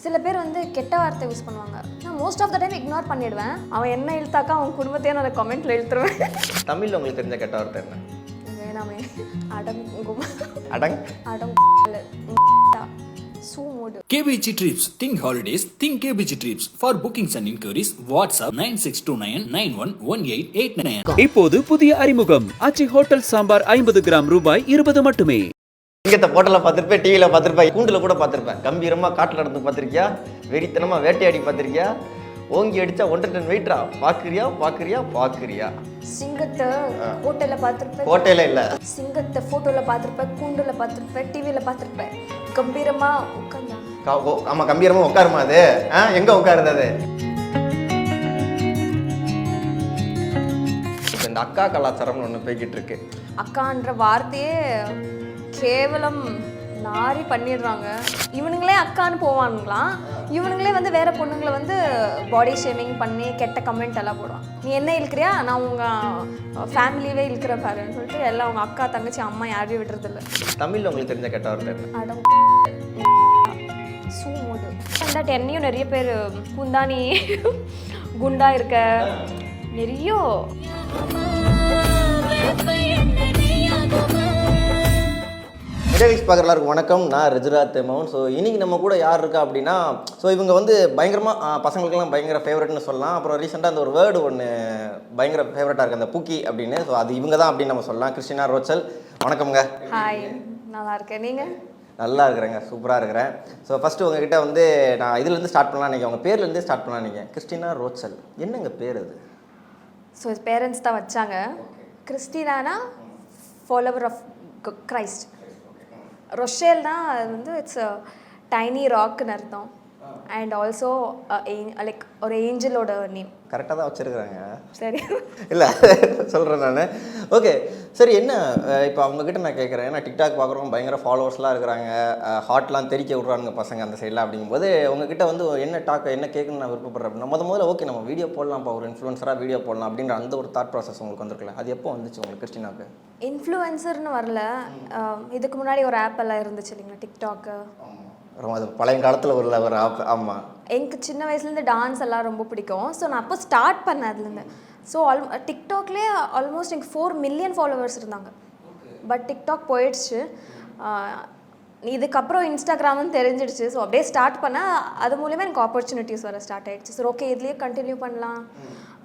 சில பேர் வந்து கெட்ட வார்த்தை யூஸ் பண்ணுவாங்க நான் most of the time ignore பண்ணிடுவேன் அவன் என்ன இழுத்தாக்கா அவன் குடும்பத்தையே நான் கமெண்ட்ல இழுத்துருவேன் தமிழில் உங்களுக்கு தெரிஞ்ச கெட்ட வார்த்தை என்ன வேணாமே அடங்கும் அடங் சூமூடு KBG Trips. Think holidays. Think KBG Trips. For bookings and inquiries, WhatsApp 9629 911889. இப்போது புதிய அறிமுகம் ஆச்சி ஹோட்டல் சாம்பார் ஐம்பது கிராம் ரூபாய் இருபது மட்டுமே இங்கத்த போட்டலில் பார்த்துருப்பேன் டிவியில் பார்த்துருப்பேன் கூண்டில் கூட பார்த்துருப்பேன் கம்பீரமாக காட்டில் நடந்து பார்த்துருக்கியா? வெறித்தனமாக வேட்டையாடி பார்த்துருக்கியா? ஓங்கி அடிச்சா ஒன்றரை டன் வெயிட்ரா? பார்க்குறியா? பார்க்குறியா? பார்க்குறியா? சிங்கத்தை ஹோட்டல்ல பார்த்துருப்பேன் கோட்டையில இல்லை. சிங்கத்தை ஃபோட்டோவில் பார்த்துருப்பேன் கூண்டுல பார்த்துருப்பேன் டிவியில் பார்த்துருப்பேன் கம்பீரமா உட்காந்தா ஆமாம் கம்பீரமாக உட்காருமா அது? எங்கே உட்காருது அது? இந்த அக்கா கலாச்சாரம்னு ஒன்று போய்கிட்டு இருக்கு. அக்கான்ற வார்த்தையே கேவலம் நாரி பண்ணிடுறாங்க. இவனுங்களே அக்கான்னு போவானுங்களாம் இவனுங்களே வந்து வேற பொண்ணுங்களை வந்து பாடி ஷேமிங் பண்ணி கெட்ட கமெண்ட் எல்லாம் போடுவான் நீ என்ன இழுக்கிறியா? நான் உங்க ஃபேமிலியவே இழுக்கிற பாருன்னு சொல்லிட்டு எல்லாம் அவங்க அக்கா தங்கச்சி அம்மா யாரையும் விடுறதில்ல. தமிழில் உங்களுக்கு தெரிஞ்ச கெட்ட வார்த்தை அடம் தட் என்னையும் நிறைய பேர் குந்தானி குண்டா இருக்க நிறைய. இண்டவிக்ஸ் பார்க்குற எல்லாருக்கும் வணக்கம். நான் ரெஜுராத் மோகன் ஸோ இன்னைக்கு நம்ம கூட யார் இருக்கா அப்படின்னா ஸோ இவங்க வந்து பயங்கரமாக பசங்களுக்கெல்லாம் பயங்கர ஃபேவரட்னு சொல்லலாம். அப்புறம் ரீசெண்டாக அந்த ஒரு வேர்டு ஒன்று பயங்கர ஃபேவரட்டாக இருக்குது அந்த பூக்கி அப்படின்னு. ஸோ அது இவங்க தான் அப்படின்னு நம்ம சொல்லலாம். கிறிஸ்டினா ரோச்சல் வணக்கம்ங்க. ஹாய் நல்லா இருக்கேன். நீங்க? நல்லா இருக்கிறேங்க. சூப்பராக இருக்கிறேன். ஸோ ஃபஸ்ட்டு உங்ககிட்ட வந்து நான் இதுலேருந்து ஸ்டார்ட் பண்ணலாம் நீங்கள் உங்கள் பேர்லேருந்தே ஸ்டார்ட் பண்ணலாம் நீங்கள் கிறிஸ்டினா ரோச்சல். என்னங்க பேர் அது? ஸோ பேரண்ட்ஸ் தான் வச்சாங்க. கிறிஸ்டினானா ஃபாலோவர் ஆஃப் கிரைஸ்ட் ரொஷேல்னா அது வந்து இட்ஸ் டைனி ராக்குன்னு அர்த்தம். அண்ட் ஆல்சோ லைக் ஒரு ஏஞ்சலோட நேம் கரெக்டாக தான் வச்சுருக்குறாங்க. சரி. இல்லை சொல்கிறேன் நான். ஓகே சரி என்ன இப்போ அவங்கக்கிட்ட நான் கேட்குறேன் ஏன்னா டிக்டாக் பார்க்குறவங்க பயங்கர ஃபாலோவர்ஸ்லாம் இருக்கிறாங்க. ஹார்ட்லாம் தெரிக்க விட்றானுங்க பசங்க அந்த சைடில் அப்படிங்கும்போது உங்ககிட்ட வந்து என்ன டாக் என்ன கேட்கணும்னு நான் விருப்பப்படுறேன் அப்படின்னா முத முதல்ல ஓகே நம்ம வீடியோ போடலாம்ப்பா. ஒரு இன்ஃப்ளூன்சராக வீடியோ போடலாம் அப்படின்ற அந்த ஒரு தாட் ப்ராசஸ் உங்களுக்கு வந்திருக்குல்ல? அது எப்போ வந்துச்சு உங்களுக்கு கிறிஸ்டினாக்கு இன்ஃப்ளூயன்சர்னு வரல. இதுக்கு முன்னாடி ஒரு ஆப் எல்லாம் இருந்துச்சு இல்லைங்களா டிக்டாக்கு அது பழைய காலத்தில் ஒரு ஆமாம் எனக்கு சின்ன வயசுலேருந்து டான்ஸ் எல்லாம் ரொம்ப பிடிக்கும். ஸோ நான் அப்போ ஸ்டார்ட் பண்ணேன் அதுலேருந்து. ஸோ ஆல் டிக்டாக்லேயே ஆல்மோஸ்ட் எனக்கு ஃபோர் மில்லியன் ஃபாலோவர்ஸ் இருந்தாங்க. பட் டிக்டாக் போயிடுச்சு. இதுக்கப்புறம் இன்ஸ்டாகிராம்னு தெரிஞ்சிடுச்சு. ஸோ அப்படியே ஸ்டார்ட் பண்ணால் அது மூலியமாக எனக்கு ஆப்பர்ச்சுனிட்டிஸ் வர ஸ்டார்ட் ஆயிடுச்சு. ஸோ ஓகே இதுலேயே கண்டினியூ பண்ணலாம்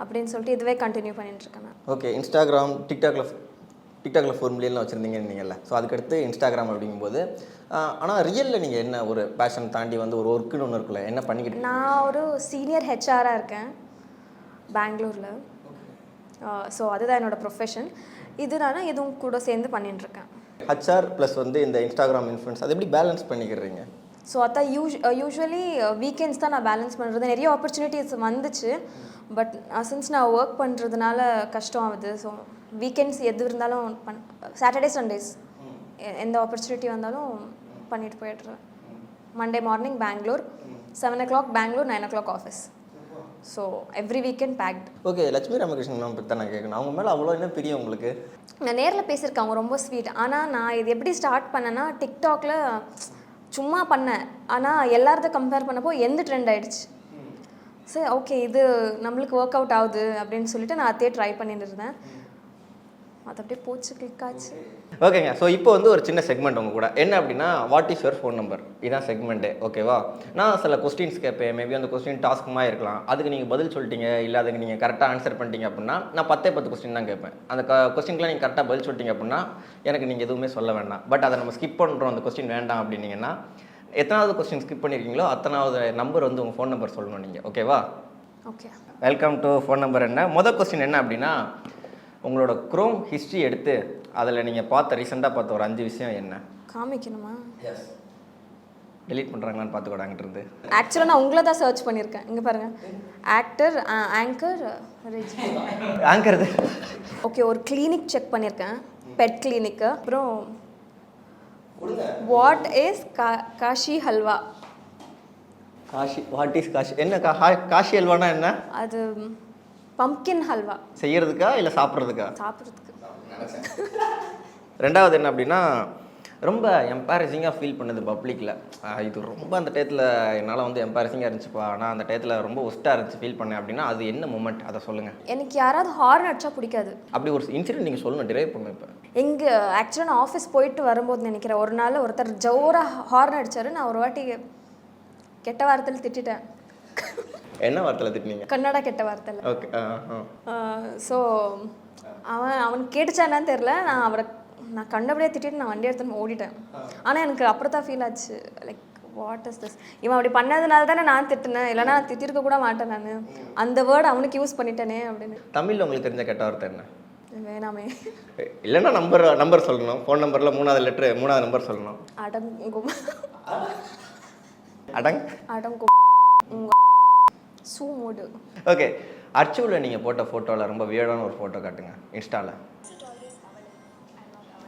அப்படின்னு சொல்லிட்டு இதுவே கண்டினியூ பண்ணிட்டு இருக்கேன் ஓகே இன்ஸ்டாகிராம் டிக்டாக்ல டிக்டாக்ல ஃபோர் மில்லியன்லாம் வச்சுருந்தீங்கன்னு நீங்கள்ல ஸோ அதுக்கடுத்து இன்ஸ்டாகிராம் அப்படிங்கும்போது ஆனால் ரியலில் நீங்கள் என்ன ஒரு பேஷன் தாண்டி வந்து ஒரு ஒர்க்குன்னு ஒன்று இருக்குல்ல என்ன பண்ணிக்கிட்டு நான் ஒரு சீனியர் ஹெச்ஆராக இருக்கேன் பெங்களூரில். ஸோ அதுதான் என்னோட ப்ரொஃபஷன் இது நான் இதுவும் கூட சேர்ந்து பண்ணிட்டு இருக்கேன் ஹச்ஆர் ப்ளஸ் வந்து இந்த இன்ஸ்டாகிராம் இன்ஃப்ளூன்ஸ் அது எப்படி பேலன்ஸ் பண்ணிக்கிறீங்க? ஸோ அதான் யூஸ் யூஸ்வலி வீக்கெண்ட்ஸ் தான் நான் பேலன்ஸ் பண்ணுறது நிறைய ஆப்பர்ச்சுனிட்டிஸ் வந்துச்சு. பட் சின்ஸ் நான் ஒர்க் பண்ணுறதுனால கஷ்டம் ஆகுது. ஸோ வீக்கெண்ட்ஸ் எது இருந்தாலும் பண் சாட்டர்டே சண்டேஸ் எந்த ஆப்பர்ச்சுனிட்டி வந்தாலும் பண்ணிட்டு போயிடுறேன். Monday morning Bangalore seven o'clock Bangalore nine o'clock office so every weekend packed okay Lakshmi Ramakrishnan பற்றி நான் கேட்கணும். அவங்க மேலே அவ்வளோ என்ன பிரியம் உங்களுக்கு? நான் நேரில் பேசியிருக்கேன் அவங்க ரொம்ப ஸ்வீட் ஆனால் நான் இது எப்படி ஸ்டார்ட் பண்ணேன்னா டிக்டாக்ல சும்மா பண்ணேன். ஆனால் எல்லாரத கம்பேர் பண்ணப்போ எந்த ட்ரெண்ட் ஆயிடுச்சு? சரி ஓகே இது நம்மளுக்கு ஒர்க் அவுட் ஆகுது அப்படின்னு சொல்லிட்டு நான் அதே ட்ரை பண்ணிட்டு இருந்தேன். அது அப்படியே போச்சு கிளிக் ஆச்சு. ஓகேங்க. ஸோ இப்போ வந்து ஒரு சின்ன செக்மெண்ட் உங்க கூட. என்ன அப்படின்னா what is your phone number இதான் செக்மெண்ட்டு ஓகேவா நான் சில கொஸ்டின்ஸ் கேட்பேன். மேபி அந்த கொஸ்டின் டாஸ்க்குமாக இருக்கலாம். அதுக்கு நீங்கள் பதில் சொல்லிட்டீங்க இல்லை அதுக்கு நீங்கள் கரெக்டாக ஆன்சர் பண்ணிட்டீங்க அப்படின்னா நான் பத்தே பத்து கொஸ்டின் தான் கேட்பேன். அந்த கொஸ்டின்க்குலாம் நீங்கள் கரெக்டாக பதில் சொல்லிட்டீங்க அப்படின்னா எனக்கு நீங்கள் எதுவுமே சொல்ல வேண்டாம். பட் அதை நம்ம ஸ்கிப் பண்ணுறோம் அந்த கொஸ்டின் வேண்டாம் அப்படின்னீங்கன்னா எத்தனாவது கொஸ்டின் ஸ்கிப் பண்ணியிருக்கீங்களோ அத்தனாவது நம்பர் வந்து உங்கள் ஃபோன் நம்பர் சொல்லணும் நீங்கள் ஓகேவா okay welcome to phone number என்ன? மொதல் கொஸ்டின் என்ன அப்படின்னா உங்களோட குரோம் ஹிஸ்ட்ரி எடுத்து அதில் நீங்கள் பார்த்த ரீசெண்டாக பார்த்த ஒரு அஞ்சு விஷயம் என்ன? காமிக்கணுமா? Delete பண்ணுறாங்களான்னு பார்த்துக்கோட அங்கிட்டு இருந்து. ஆக்சுவலாக நான் உங்களை தான் சர்ச் பண்ணியிருக்கேன். இங்கே பாருங்கள் ஆக்டர் ஆங்கர் ஆங்கிறது ஓகே ஒரு கிளினிக் செக் பண்ணியிருக்கேன். பெட் கிளினிக்கு அப்புறம் வாட் இஸ் கா காஷி ஹல்வா காஷி வாட் இஸ் காஷி என்ன காஷி அல்வானா என்ன? அது பம்கின் ஹல்வா செய்யறதுக்கா இல்லை சாப்பிட்றதுக்கா? சாப்பிட்றதுக்கு. ரெண்டாவது என்ன அப்படின்னா ரொம்ப எம்பாரசிங்காக ஃபீல் பண்ணது பப்ளிக்கில் இது ரொம்ப அந்த டயத்தில் என்னால் வந்து எம்பாரசிங்காக இருந்துச்சுப்பா. ஆனால் அந்த டயத்தில் ரொம்ப ஒஸ்ட்டாக இருந்துச்சு ஃபீல் பண்ணேன் அப்படின்னா அது என்ன மூமெண்ட் அதை சொல்லுங்கள் எனக்கு யாராவது ஹார்ன் அடிச்சா பிடிக்காது. அப்படி ஒரு இன்சிடென்ட் நீங்கள் சொல்லணும் டிரைவ் பண்ணும் இப்போ. எங்கே ஆக்சுவலாக நான் ஆஃபீஸ் போயிட்டு வரும்போது நினைக்கிறேன் ஒரு நாள் ஒருத்தர் ஜோரா ஹார்ன் அடிச்சாரு. நான் ஒரு வாட்டி கெட்ட வார்த்தையில் திட்டிட்டேன். என்ன வார்த்தையில் திட்டினீங்க? கன்னடா கெட்ட வார்த்தையில். ஓகே ஸோ அவன் அவனுக்கு கேட்டுச்சா என்னன்னு தெரில நான் அவரை நான் கண்டபடியே திட்டிட்டு நான் வண்டி எடுத்துன்னு ஓடிட்டேன். ஆனால் எனக்கு அப்புறம் தான் ஃபீல் ஆச்சு. லைக் வாட் இஸ் திஸ் இவன் அப்படி பண்ணதுனால தானே நான் திட்டினேன். இல்லைனா நான் திட்டிருக்க கூட மாட்டேன் நான். அந்த வேர்டு அவனுக்கு யூஸ் பண்ணிட்டேனே அப்படின்னு. தமிழில் உங்களுக்கு தெரிஞ்ச கெட்ட வார்த்தை என்ன? வேணாமே. இல்லைன்னா நம்பர் நம்பர் சொல்லணும். ஃபோன் நம்பரில் மூணாவது லெட்ரு மூணாவது நம்பர் சொல்லணும். அடங்கும். அடங். அடங்கும். உங்க சூ மூடு ஓகே அர்ச்சுவில் நீங்கள் போட்ட ஃபோட்டோவில் ரொம்ப வியர்டான ஒரு ஃபோட்டோ காட்டுங்க இன்ஸ்டாவில்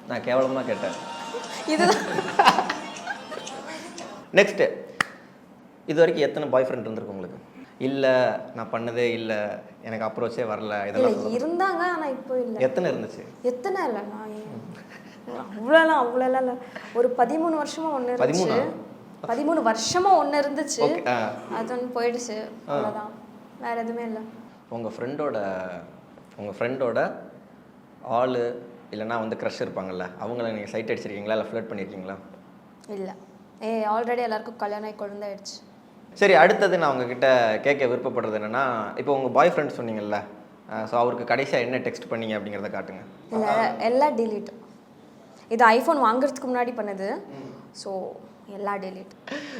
நான் கேவலமாக கேட்டேன். இதுதான். நெக்ஸ்ட்டு இது வரைக்கும் எத்தனை பாய் ஃப்ரெண்ட் இருந்திருக்கு உங்களுக்கு? இல்லை நான் பண்ணதே இல்லை எனக்கு அப்ரோச்சே வரல இதெல்லாம். இருந்தாங்க ஆனால் இப்போ இல்லை. எத்தனை இருந்துச்சு? எத்தனை இல்லை நான் அவ்வளோலாம் அவ்வளோலாம் இல்லை. ஒரு பதிமூணு வருஷமா ஒன்று பதிமூணா? பதிமூணு வருஷமா ஒன்று இருந்துச்சு. அது ஒன்று போயிடுச்சு. அவ்வளோதான் வேற எதுவுமே இல்லை. உங்கள் ஃப்ரெண்டோட உங்கள் ஃப்ரெண்டோட ஆள் இல்லைன்னா வந்து க்ரஷ் இருப்பாங்கல்ல அவங்கள நீங்கள் சைட் அடிச்சிருக்கீங்களா இல்லை ஃப்ளட் பண்ணியிருக்கீங்களா இல்லை. ஏ ஆல்ரெடி எல்லாருக்கும் கல்யாணம் குழந்தை ஆயிடுச்சு. சரி அடுத்தது நான் உங்ககிட்ட கேட்க விருப்பப்படுறது என்னென்னா இப்போ உங்கள் பாய் ஃப்ரெண்ட் சொன்னீங்கல்ல ஸோ அவருக்கு கடைசியாக என்ன டெக்ஸ்ட் பண்ணீங்க அப்படிங்கிறத காட்டுங்க. இல்லை எல்லாம் delete. இது ஐஃபோன் வாங்குறதுக்கு முன்னாடி பண்ணது. ஸோ எல்லாம் delete.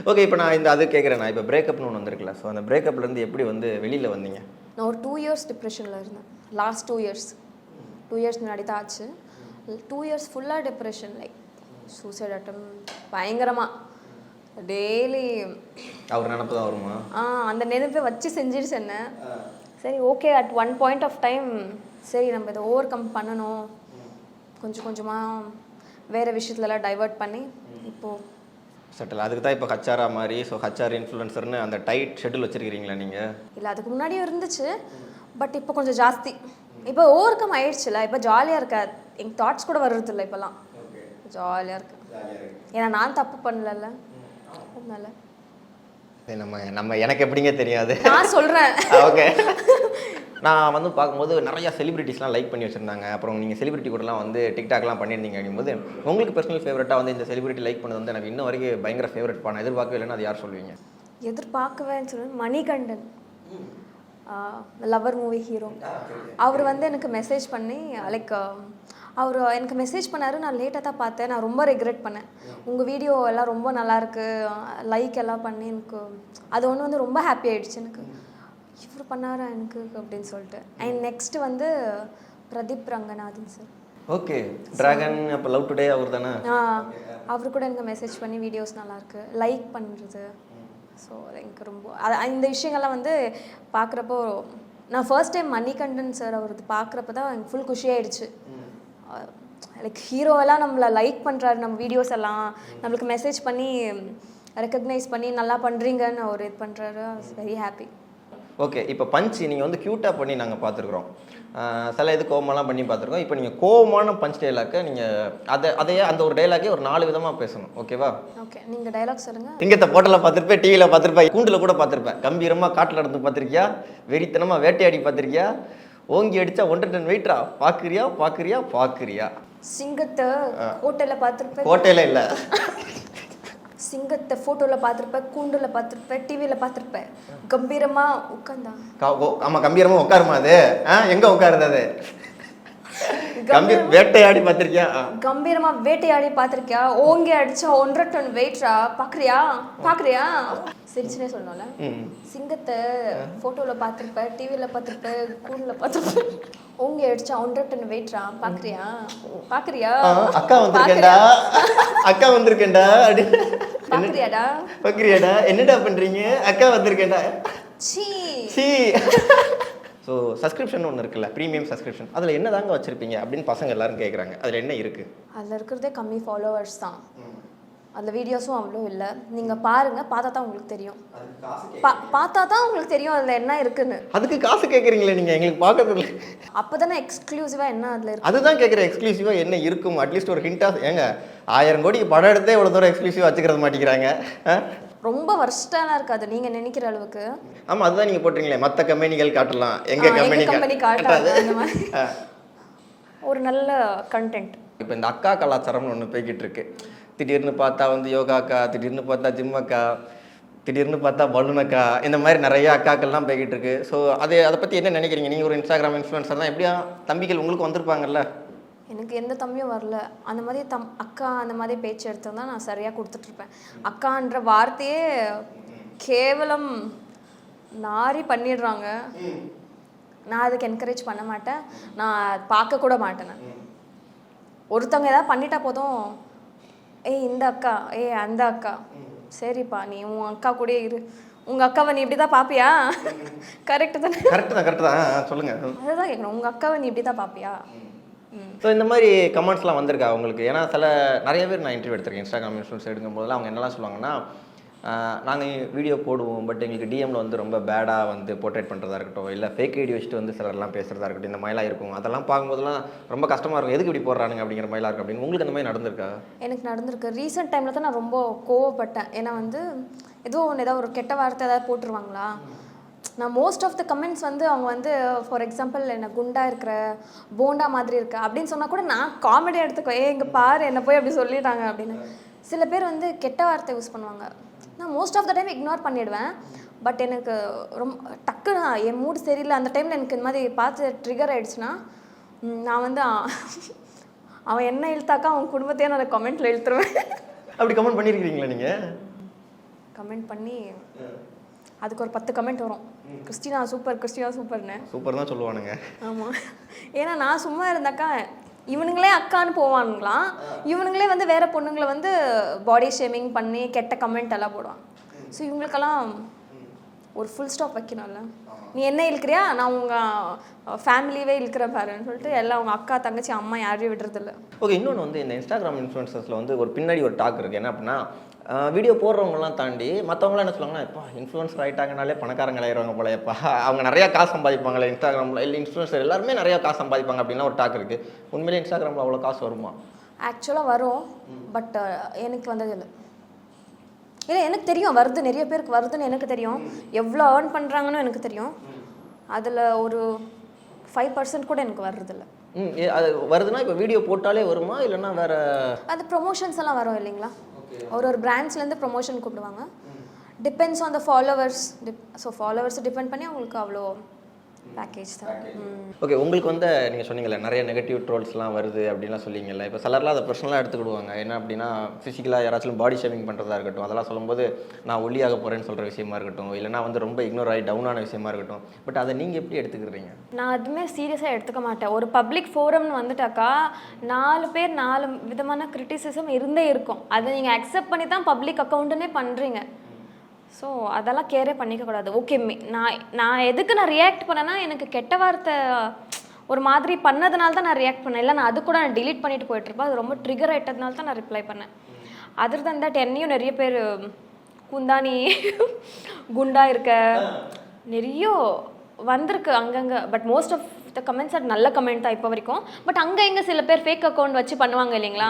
ஓகே இப்போ நான் இந்த அது கேட்குறேன் நான் இப்போ பிரேக்கப்னு ஒன்று வந்திருக்குல்ல. ஸோ அந்த பிரேக்கப்லேருந்து எப்படி வந்து வெளியில் வந்தீங்க? நான் ஒரு டூ இயர்ஸ் டிப்ரெஷனில் இருந்தேன். Last two years two years முன்னாடி தான் ஆச்சு. டூ இயர்ஸ் ஃபுல்லாக டிப்ரெஷன் லைக் சூசைட் அட்டம் பயங்கரமாக டெய்லி அவர் நினப்பு தான் வருமா? ஆ அந்த நினைப்பை வச்சு செஞ்சிடுச்சு என்ன சரி okay at one point of time சரி நம்ம இதை ஓவர் கம் பண்ணணும். கொஞ்சம் கொஞ்சமாக வேறு விஷயத்துலலாம் டைவர்ட் பண்ணி இப்போது செட்டில் அதுக்கு தான் இப்போ ஹச்ஆரா மாதிரி ஸோ ஹச்ஆர் இன்ஃப்ளூயன்சர்னு அந்த டைட் ஷெட்யூல் வச்சிருக்கீங்களா நீங்கள் இல்லை அதுக்கு முன்னாடியும் இருந்துச்சு. பட் இப்போ கொஞ்சம் ஜாஸ்தி. இப்போ ஓவர் கம் ஆயிடுச்சுல. இப்போ ஜாலியாக இருக்க. எங்கள் தாட்ஸ் கூட வர்றது இல்லை இப்போல்லாம் ஜாலியாக இருக்கு. ஏன்னா நான் தப்பு பண்ணலல்ல. அதனால. நம்ம நம்ம எனக்கு எப்படிங்க தெரியாது நான் சொல்கிறேன் ஓகே நான் வந்து பார்க்கும்போது நிறைய செலிபிரிட்டிஸ்லாம் லைக் பண்ணி வச்சுருந்தாங்க. அப்புறம் நீங்கள் செலிபிரிட்டி கூடலாம் வந்து டிக்டாக்லாம் பண்ணியிருந்தீங்க அப்படிங்கும்போது உங்களுக்கு பர்சனல் ஃபேவரட்டாக வந்து இந்த செலிபிரிட்டி லைக் பண்ணது வந்து எனக்கு இன்ன வரைக்கும் பயங்கர ஃபேவரட் நான் எதிர்பார்க்கவே இல்லைன்னா அது யார் சொல்லுவீங்க? எதிர்பார்க்கவேன்னு சொல்லி மணிகண்டன். லவர் மூவி ஹீரோ அவர் வந்து எனக்கு மெசேஜ் பண்ணி லைக் அவர் எனக்கு மெசேஜ் பண்ணாரு. நான் லேட்டாக தான் பார்த்தேன். நான் ரொம்ப ரெக்ரெட் பண்ணேன். உங்கள் வீடியோ எல்லாம் ரொம்ப நல்லா இருக்கு. லைக் எல்லாம் பண்ணி எனக்கு அது ஒன்று வந்து ரொம்ப ஹாப்பி ஆயிடுச்சு எனக்கு. இவர் பண்ணாரா எனக்கு அப்படின்னு சொல்லிட்டு. அண்ட் நெக்ஸ்ட் வந்து Pradeep Ranganathan sir okay Dragon அப்போ லவ் டுடே அவர் தானே? அவர் கூட எனக்கு மெசேஜ் பண்ணி வீடியோஸ் நல்லாயிருக்கு லைக் பண்ணுறது ஸோ எனக்கு ரொம்ப அது இந்த விஷயங்கள்லாம் வந்து பார்க்குறப்போ நான் ஃபர்ஸ்ட் டைம் மணிகண்டன் சார் அவரது பார்க்குறப்ப தான் எனக்கு ஃபுல் குஷியாயிடுச்சு லைக் ஹீரோவெல்லாம் நம்மளை லைக் பண்ணுறாரு நம்ம வீடியோஸ் எல்லாம். நம்மளுக்கு மெசேஜ் பண்ணி ரெக்கக்னைஸ் பண்ணி நல்லா பண்ணுறீங்கன்னு அவர் இது பண்ணுறாரு வெரி ஹாப்பி ஓகே இப்போ பஞ்ச் நீங்கள் வந்து க்யூட்டாக பண்ணி நாங்கள் பார்த்துருக்குறோம். சில இது கோவமெல்லாம் பண்ணி பார்த்துருக்கோம். இப்போ நீங்கள் கோவமான பஞ்ச் டைலாக்கை நீங்கள் அதை அதையே அந்த ஒரு டைலாக்கே ஒரு நாலு விதமாக பேசணும். ஓகேவா ஓகே நீங்கள் டைலாக் சொல்லுங்கள் சிங்கத்தை போட்டல பார்த்துருப்பேன் டிவியில் பார்த்துருப்பேன் கூண்டில் கூட பார்த்துருப்பேன். கம்பீரமாக காட்டில் நடந்து பார்த்துருக்கியா? வெறித்தனமாக வேட்டையாடி பார்த்துருக்கியா? ஓங்கி அடிச்சா ஒன்றரை டன் வெயிட்ரா பார்க்குறியா பார்க்குறியா பார்க்குறியா சிங்கத்தை ஹோட்டலில் பார்த்துருப்பேன். கோட்டையில் இல்லை. சிங்கத்தை ஃபோட்டோவில் பார்த்துருப்பேன் கூண்டில் பார்த்துருப்பேன் டிவியில் பார்த்துருப்பேன். கம்பீரமாக உட்காந்தா ஆமாம் கம்பீரமாக உட்காருமா அது? ஆ எங்கே உட்காருது அது? கம்பீர் வேட்டையாடி பார்த்துருக்கியா. கம்பீரமா வேட்டையாடி பார்த்திருக்கியா? ஓங்கி அடிச்சா ஒன்றரை டன் வெயிட்ரா பாக்குறியா பாக்குறியா சிரிச்சுனே சொல்லணும்ல சிங்கத்தை போட்டோல பார்த்திருப்ப டிவில பார்த்திருப்ப கூண்டுல பார்த்திருப்ப ஓங்கி அடிச்சா ஒன்றரை டன் வெயிட்ரா பாக்குறியா பாக்குறியா அக்கா வந்திருக்கேன்டா. அக்கா வந்திருக்கேன்டா. அப்படி பாக்குறியாடா? பார்க்குறியாடா என்னடா பண்ணுறீங்க அக்கா வந்திருக்கேன்டா. சீ. சி. ஸோ சப்ஸ்கிரிப்ஷன் ஒன்று இருக்குல்ல ப்ரீமியம் சப்ஸ்கிரிப்ஷன் அதில் என்ன தாங்க வச்சுருப்பீங்க அப்படின்னு பசங்க எல்லாரும் கேட்குறாங்க அதில் என்ன இருக்குது அதில் இருக்கிறதே கம்மி ஃபாலோவர்ஸ் தான். அதில் வீடியோஸும் அவ்வளோ இல்லை. நீங்கள் பாருங்கள் பார்த்தா தான் உங்களுக்கு தெரியும். பா பார்த்தா தான் உங்களுக்கு தெரியும் அதில் என்ன இருக்குன்னு. அதுக்கு காசு கேட்குறீங்களே நீங்கள் எங்களுக்கு பார்க்கறது அப்போ தானே எக்ஸ்க்ளூசிவாக என்ன அதில் இருக்கு? அதுதான் கேட்குறேன் எக்ஸ்க்ளூசிவாக என்ன இருக்கும்? அட்லீஸ்ட் ஒரு ஹிண்டாக ஏங்க ஆயிரம் கோடிக்கு படம் எடுத்தே இவ்வளோ தூரம் எக்ஸ்க்ளூசிவாக வச்சுக்கிறது மாட்டேங்கிறாங்க. ரொம்ப வருஷ்டாலாம் இருக்காது நீங்கள் நினைக்கிற அளவுக்கு. ஆமாம் அதுதான் நீங்கள் போட்டுறீங்களே மற்ற கம்பெனிகள் காட்டலாம். எங்கள் கம்பெனி கம்பெனி காட்டாது அந்த ஒரு நல்ல கண்டென்ட் இப்போ இந்த அக்கா கலாச்சாரம்னு ஒன்று போய்கிட்டு இருக்கு. திடீர்னு பார்த்தா வந்து யோகா அக்கா திடீர்னு பார்த்தா ஜிம் அக்கா திடீர்னு பார்த்தா பலூன் அக்கா இந்த மாதிரி நிறைய அக்காக்கள்லாம் போய்கிட்டு இருக்கு. ஸோ அது அதை பற்றி என்ன நினைக்கிறீங்க? நீங்கள் ஒரு இன்ஸ்டாகிராம் இன்ஃப்ளூன்சர் தான் எப்படியா தம்பிகள் உங்களுக்கு வந்திருப்பாங்கல்ல? எனக்கு எந்த தம்பியும் வரல. அந்த மாதிரி தம் அக்கா அந்த மாதிரி பேச்சு எடுத்திருந்தா நான் சரியாக கொடுத்துட்ருப்பேன். அக்கான்ற வார்த்தையே கேவலம் நாரி பண்ணிடுறாங்க. நான் அதுக்கு என்கரேஜ் பண்ண மாட்டேன். நான் பார்க்க கூட மாட்டேன் ஒருத்தவங்க ஏதாவது பண்ணிட்டா போதும். ஏய் இந்த அக்கா ஏய் அந்த அக்கா. சரிப்பா நீ உன் அக்கா கூடயே இரு. உங்கள் அக்காவை நீ இப்படி தான்? பார்ப்பியா கரெக்டு தானே கரெக்டு தான். கரெக்டு தான் சொல்லுங்க. அதுதான் கேட்கணும் உங்கள் அக்காவை நீ இப்படி தான் பார்ப்பியா ம். ஸோ இந்த மாதிரி கமெண்ட்ஸ்லாம் வந்திருக்கா உங்களுக்கு? ஏன்னா சில நிறைய பேர் நான் இன்டர்வியூ எடுத்திருக்கேன் இன்ஸ்டாகிராம் இன்ஃப்ளூன்ஸ் எடுக்கும் போதெல்லாம் அவங்க என்னெல்லாம் சொல்லுவாங்கன்னா நாங்கள் வீடியோ போடுவோம் பட் எங்களுக்கு டிஎம்மில் வந்து ரொம்ப பேடாக வந்து போர்ட்ரேட் பண்ணுறதா இருக்கட்டும் இல்லை ஃபேக் ஐடி வச்சுட்டு வந்து சிலர்லாம் பேசுகிறதா இருக்கட்டும் இந்த மாதிரிலாம் இருக்கும். அதெல்லாம் பார்க்கும்போதெல்லாம் ரொம்ப கஷ்டமாக இருக்கும். எதுக்கு இப்படி போடுறானுங்க அப்படிங்கிற மாதிரிலாம் இருக்கும். அப்படின்னு உங்களுக்கு அந்த மாதிரி நடந்திருக்கா? எனக்கு நடந்திருக்கு. ரீசெண்ட் டைமில் தான் நான் ரொம்ப கோவப்பட்டேன். ஏன்னா வந்து ஏதோ ஒன்று ஏதாவது ஒரு கெட்ட வார்த்தை ஏதாவது போட்டுருவாங்களா? நான் மோஸ்ட் ஆஃப் த கமெண்ட்ஸ் வந்து அவங்க வந்து ஃபார் எக்ஸாம்பிள் என்ன குண்டா இருக்கிற போண்டா மாதிரி இருக்க அப்படின்னு சொன்னால் கூட நான் காமெடியாக எடுத்துக்கோ ஏ இங்கே பாரு என்ன போய் அப்படி சொல்லிட்டாங்க அப்படின்னு. சில பேர் வந்து கெட்ட வார்த்தை யூஸ் பண்ணுவாங்க. நான் most of the time ignore பண்ணிடுவேன். பட் எனக்கு ரொம்ப டக்குன்னு என் மூடு சரியில்லை. அந்த டைமில் எனக்கு இந்த மாதிரி பார்த்து ட்ரிகர் ஆயிடுச்சுன்னா ம், நான் வந்து அவன் என்ன இழுத்தாக்கா அவன் குடும்பத்தையே நான் கமெண்ட்டில் இழுத்துருவேன். அப்படி கமெண்ட் பண்ணியிருக்கிறீங்களா நீங்கள் கமெண்ட் பண்ணி அதுக்கு ஒரு பத்து கமெண்ட் வரும். கிறிஸ்டினா சூப்பர் கிறிஸ்டினா சூப்பர்னு. சூப்பர் தான் சொல்லுவானுங்க. ஆமாம் ஏன்னா நான் சும்மா இருந்தாக்கா இவனுங்களே அக்கான்னு போவானுங்களாம் இவனுங்களே வந்து வேற பொண்ணுங்களை வந்து பாடி ஷேமிங் பண்ணி கெட்ட கமெண்ட் எல்லாம் போடுவாங்க. ஸோ இவங்களுக்கெல்லாம் ஒரு ஃபுல் ஸ்டாப் வைக்கணும்ல. நீ என்ன இழுக்கிறியா? நான் உங்கள் ஃபேமிலியவே இழுக்கிறேன் பாருன்னு சொல்லிட்டு எல்லாம் உங்கள் அக்கா தங்கச்சி அம்மா யாரையும் விடுறதில்ல. ஓகே இன்னொன்று வந்து இந்த இன்ஸ்டாகிராம் இன்ஃப்ளூன்சர்ஸில் வந்து ஒரு பின்னாடி ஒரு டாக் இருக்குது என்ன அப்படின்னா வீடியோ போடுறவங்கலாம் தாண்டி மற்றவங்களாம் என்ன சொல்லுவாங்கன்னா எப்பா இன்ஃப்ளூன்சர் ஆகிட்டாங்கனாலே பணக்காரங்க ஆயிடுவாங்க போல எப்பா அவங்க நிறையா காசு சம்பாதிப்பாங்களே இன்ஸ்டாகிராமில் இல்லை இன்ஃப்ளூன்சர் எல்லாருமே நிறையா காசு சம்பாதிப்பாங்க அப்படின்லாம் ஒரு டாக் இருக்குது உண்மையிலே இன்ஸ்டாகிராமில் அவ்வளோ காசு வருமா? ஆக்சுவலாக வரும் பட் எனக்கு வந்தது இல்லை இல்லை எனக்கு தெரியும் வருது நிறைய பேருக்கு வருதுன்னு எனக்கு தெரியும். எவ்வளோ ஏர்ன் பண்ணுறாங்கன்னு எனக்கு தெரியும். அதில் ஒரு ஃபைவ் பர்சன்ட் கூட எனக்கு வர்றதில்ல. ம் அது வருதுன்னா இப்போ வீடியோ போட்டாலே வருமா? இல்லைன்னா வேற அது ப்ரொமோஷன்ஸ் எல்லாம் வரும் இல்லைங்களா? ஒரு ஒரு பிராண்ட்ஸ்லேருந்து ப்ரொமோஷன் கூப்பிடுவாங்க. டிபெண்ட்ஸ் ஆன் த ஃபாலோவர்ஸ் டிப் ஸோ ஃபாலோவர்ஸ் டிபெண்ட் பண்ணி அவங்களுக்கு அவ்வளோ பேக்கேஜ் தான். ஓகே உங்களுக்கு வந்து நீங்கள் சொன்னீங்கல்ல நிறைய நெகட்டிவ் ட்ரோல்ஸ்லாம் வருது அப்படின்லாம் சொல்லிங்கல்ல இப்போ சிலர்லாம் அதை பர்சனலாக எடுத்துக்கிடுவாங்க. என்ன அப்படின்னா ஃபிசிக்கலாக யாராச்சும் பாடி ஷேவிங் பண்ணுறதா இருக்கட்டும் அதெல்லாம் சொல்லும்போது நான் ஒல்லியாக போகிறேன்னு சொல்கிற விஷயமா இருக்கட்டும் இல்லைனா வந்து ரொம்ப இக்னோர் ஆகி டவுனான விஷயமா இருக்கட்டும். பட் அதை நீங்கள் எப்படி எடுத்துக்கிறீங்க? நான் அதுவுமே சீரியஸாக எடுத்துக்க மாட்டேன். ஒரு பப்ளிக் ஃபோரம்னு வந்துட்டாக்கா நாலு பேர் நாலு விதமான கிரிட்டிசிசம் இருந்தே இருக்கும். அதை நீங்கள் அக்செப்ட் பண்ணி தான் பப்ளிக் அக்கௌண்ட்டுனே பண்ணுறீங்க ஸோ அதெல்லாம் கேரே பண்ணிக்கக்கூடாது ஓகே நான் நான் எதுக்கு நான் ரியாக்ட் பண்ணேன்னா எனக்கு கெட்ட வார்த்தை ஒரு மாதிரி பண்ணதுனால தான் நான் ரியாக்ட் பண்ணேன். இல்லை நான் அது கூட நான் டிலீட் பண்ணிட்டு போயிட்டு இருப்பேன். அது ரொம்ப ட்ரிகர் ஆகிட்டதுனால தான் நான் ரிப்ளை பண்ணேன். அதர் தன் தட் என்னையும் நிறைய பேர் குந்தானி குண்டா இருக்க நிறைய வந்திருக்கு அங்கங்கே. But most of the comments at நல்ல கமெண்ட் தான் இப்போ வரைக்கும். பட் அங்கே இங்கே சில பேர் ஃபேக் அக்கௌண்ட் வச்சு பண்ணுவாங்க இல்லைங்களா?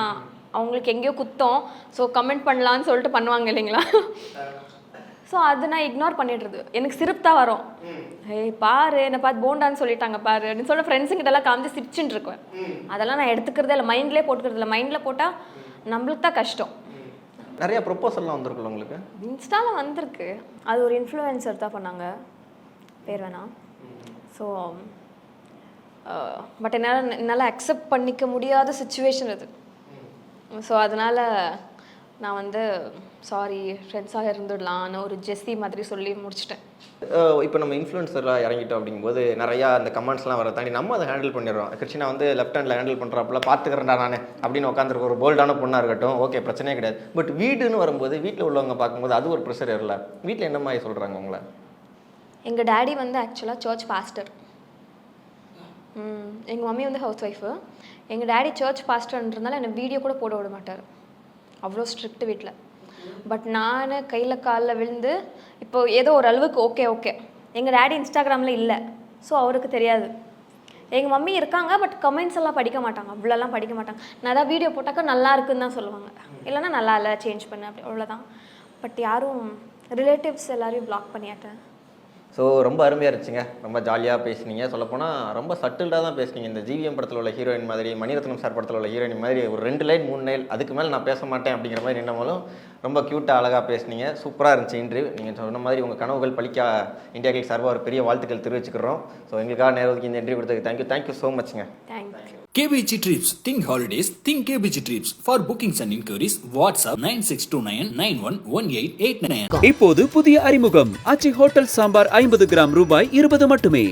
அவங்களுக்கு எங்கேயோ குத்தம். ஸோ கமெண்ட் பண்ணலான்னு சொல்லிட்டு பண்ணுவாங்க இல்லைங்களா? ஸோ அது நான் இக்னோர் பண்ணிடுறது. எனக்கு சிரிப்பு தான் வரும் ஏய் பாரு என்னை பார்த்து போண்டான்னு சொல்லிட்டாங்க பாரு அப்படின்னு சொல்ல ஃப்ரெண்ட்ஸுங்கிட்ட எல்லாம் காமிச்சு சிரிச்சுட்டு இருக்கேன் அதெல்லாம் நான் எடுத்துக்கிறதே இல்லை மைண்ட்லேயே போட்டுக்கிறது இல்லை. மைண்டில் போட்டால் நம்மளுக்கு தான் கஷ்டம். நிறைய ப்ரொப்போசல்லாம் வந்திருக்குல்ல உங்களுக்கு? இன்ஸ்டால வந்திருக்கு. அது ஒரு இன்ஃப்ளூயன்சர் தான் பண்ணாங்க. பேர் வேணாம் ஸோ பட் என்னால் என்னால் அக்செப்ட் பண்ணிக்க முடியாத சுச்சுவேஷன் அது. ஸோ அதனால் நான் வந்து சாரி ஃப்ரெண்ட்ஸாக இருந்துடலான்னு ஒரு ஜெஸ்ஸி மாதிரி சொல்லி முடிச்சிட்டேன். இப்போ நம்ம இன்ஃப்ளூன்சராக இறங்கிட்டோம் அப்படிங்கும்போது நிறையா அந்த கமெண்ட்ஸ்லாம் வர தாண்டி நம்ம அதை ஹேண்டில் பண்ணிடுறோம். கிருஷ்ணா வந்து லெஃப்ட் ஹேண்டில் ஹேண்டில் பண்ணுறாப்புல பார்த்துக்கிறேன்டா நான் அப்படின்னு உட்காந்துருக்க ஒரு போல்டான பொண்ணாக இருக்கட்டும் ஓகே பிரச்சனையே கிடையாது. பட் வீடுன்னு வரும்போது வீட்டில் உள்ளவங்க பார்க்கும்போது அது ஒரு ப்ரெஷர் இல்லை. வீட்டில் என்ன மாதிரி சொல்கிறாங்க உங்களை? எங்கள் டேடி வந்து ஆக்சுவலாக சர்ச் பாஸ்டர் எங்கள் மம்மி வந்து ஹவுஸ் ஒய்ஃபு எங்கள் டேடி சர்ச் பாஸ்டர்ன்றதுனால என்னை வீடியோ கூட போட விட மாட்டார். அவ்வளோ ஸ்ட்ரிக்ட் வீட்டில் பட் நான் கையில் காலில் விழுந்து இப்போ ஏதோ ஒரு அளவுக்கு ஓகே ஓகே எங்கள் டேடி இன்ஸ்டாகிராமில் இல்லை. ஸோ அவருக்கு தெரியாது. எங்கள் மம்மி இருக்காங்க பட் கமெண்ட்ஸ் எல்லாம் படிக்க மாட்டாங்க. அவ்வளோலாம் படிக்க மாட்டாங்க. நான் ஏதாவது வீடியோ போட்டாக்கா நல்லா இருக்குன்னு தான் சொல்லுவாங்க. இல்லைன்னா நல்லா இல்லை சேஞ்ச் பண்ணு அப்படி அவ்வளோதான் பட் யாரும் ரிலேட்டிவ்ஸ் எல்லாரையும் பிளாக் பண்ணியாட்டேன் ஸோ ரொம்ப அருமையாக இருந்துச்சுங்க. ரொம்ப ஜாலியாக பேசுனீங்க. சொல்லப்போனால் ரொம்ப சட்டில்டாக தான் பேசுனீங்க. இந்த ஜிவிஎம் படத்தில் உள்ள ஹீரோயின் மாதிரி மணிரத்னம் சார் படத்தில் உள்ள ஹீரோயின் மாதிரி ஒரு ரெண்டு லைன் மூணு லைன் அதுக்கு மேலே நான் பேச மாட்டேன் அப்படிங்கிற மாதிரி நின்னமாலும் ரொம்ப க்யூட்டாக அழகாக பேசுனீங்க. சூப்பராக இருந்துச்சு இன்டர்வியூ நீங்கள் சொன்ன மாதிரி உங்கள் கனவுகள் பழிக்க இந்தியா கேக் சார்பாக ஒரு பெரிய வாழ்த்துக்கள் தெரிவிச்சுக்கிறோம். ஸோ எங்களுக்காக நேரத்துக்கு இந்த இன்டர்வியூ கொடுத்ததுக்கு thank you thank you so மச்ங்க KBG Trips. Think holidays. Think KBG Trips. For bookings and inquiries, WhatsApp 9629 911889. இப்போது புதிய அறிமுகம் ஆச்சி ஹோட்டல் சாம்பார் ஐம்பது கிராம் ரூபாய் இருபது மட்டுமே